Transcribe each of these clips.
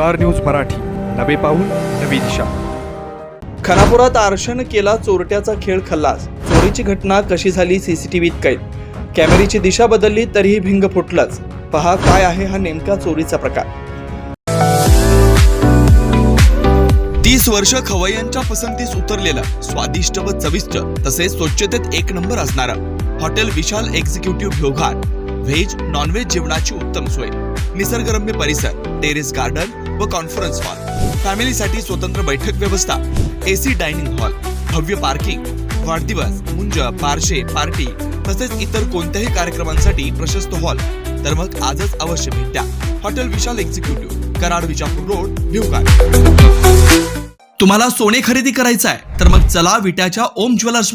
Star news Marathi. नवे पाऊल नवी दिशा. खानापुरात आरक्षण केला चोरट्याचा खेळ खल्लास. चोरीची घटना कशी झाली सीसीटीव्हीत कैद? कॅमेरीची दिशा बदलली तरीही भिंग फुटलाच. पहा काय आहे हा नेमका चोरीचा प्रकार. तीस वर्ष खवय्यांच्या पसंतीस उतरलेला स्वादिष्ट व चविष्ट तसेच स्वच्छतेत एक नंबर असणारा हॉटेल विशाल एक्झिक्युटिव्ह भ्योघाट व्हेज नॉनव्हेज जेवणाची उत्तम सोय. निसर्गरम्य परिसर टेरेस गार्डन व कॉन्फरन्स हॉल फॅमिलीसाठी स्वतंत्र बैठक व्यवस्था एसी डायनिंग हॉल भव्य पार्किंग वाढदिवस मुंज पारशे पार्टी तसेच इतर कोणत्याही कार्यक्रमांसाठी प्रशस्त हॉल तर मग आजच अवश्य भेट द्या. Hotel Vishal executive Karad Vijapur road न्यूकार तुम्हाला सोने खरेदी करायचं आहे तर मग चला विट्याच्या ओम ज्वेलर्स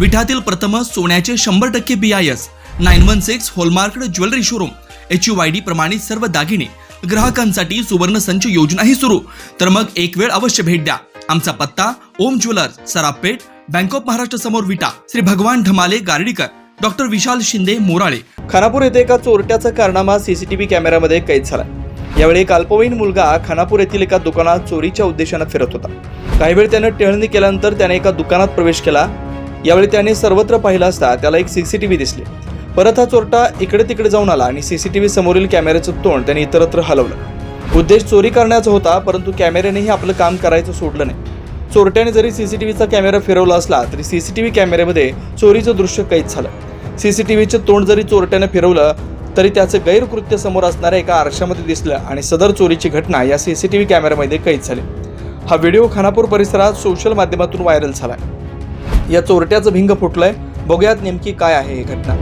विठातील प्रथम सोन्याचे शंभर टक्के B I S nine one six hallmarked jewellery showroom H U I D प्रमाणित सर्व दागिने ग्राहकांसाठी सुवर्ण संच योजनाही सुरू. तर मग एक वेळ अवश्य भेट द्या. आमचा पत्ता Om jewellers Sarapeth bank of Maharashtra समोर विटा. श्री भगवान ढमाले गार्डीकर डॉक्टर विशाल शिंदे मोराळे. खानापूर येथे एका चोरट्याचा कारनामा सीसीटीव्ही कॅमेऱ्यामध्ये कैद झाला. यावेळी एक अल्पवयीन मुलगा खानापूर येथील एका दुकानात चोरीच्या उद्देशानं फिरत होता. काही वेळ त्यानं टेहळणी केल्यानंतर त्याने एका दुकानात प्रवेश केला. यावेळी त्याने सर्वत्र पाहिलं असता त्याला एक सीसीटीव्ही दिसली. परत हा चोरटा इकडे तिकडे जाऊन आला आणि सीसीटीव्ही समोरील कॅमेऱ्याचं तोंड त्याने इतरत्र हलवलं. उद्देश चोरी करण्याचा होता परंतु कॅमेऱ्यानेही आपलं काम करायचं सोडलं नाही. चोरट्याने जरी सीसीटीव्हीचा कॅमेरा फिरवला असला तरी सीसीटीव्ही कॅमेऱ्यामध्ये चोरीचं दृश्य कैद झालं. सीसीटीव्हीचे तोंड जरी चोरट्याने फिरवलं तरी त्याचं गैरकृत्य समोर असणाऱ्या एका आरशामध्ये दिसलं आणि सदर चोरीची घटना या सीसीटीव्ही कॅमेऱ्यामध्ये कैद झाली. हा व्हिडिओ खानापूर परिसरात सोशल माध्यमातून व्हायरल झालाय. या चोरट्याचं भिंग फुटलंय. बघूयात नेमकी काय आहे ही घटना.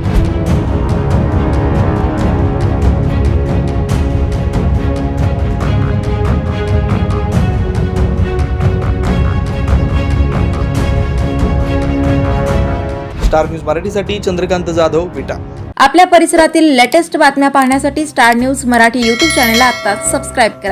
स्टार न्यूज मराठीसाठी चंद्रकांत जाधव विटा. आपल्या परिसरातील लेटेस्ट बातम्या पाहण्यासाठी स्टार न्यूज मराठी यूट्यूब चॅनलला आता सबस्क्राईब करा.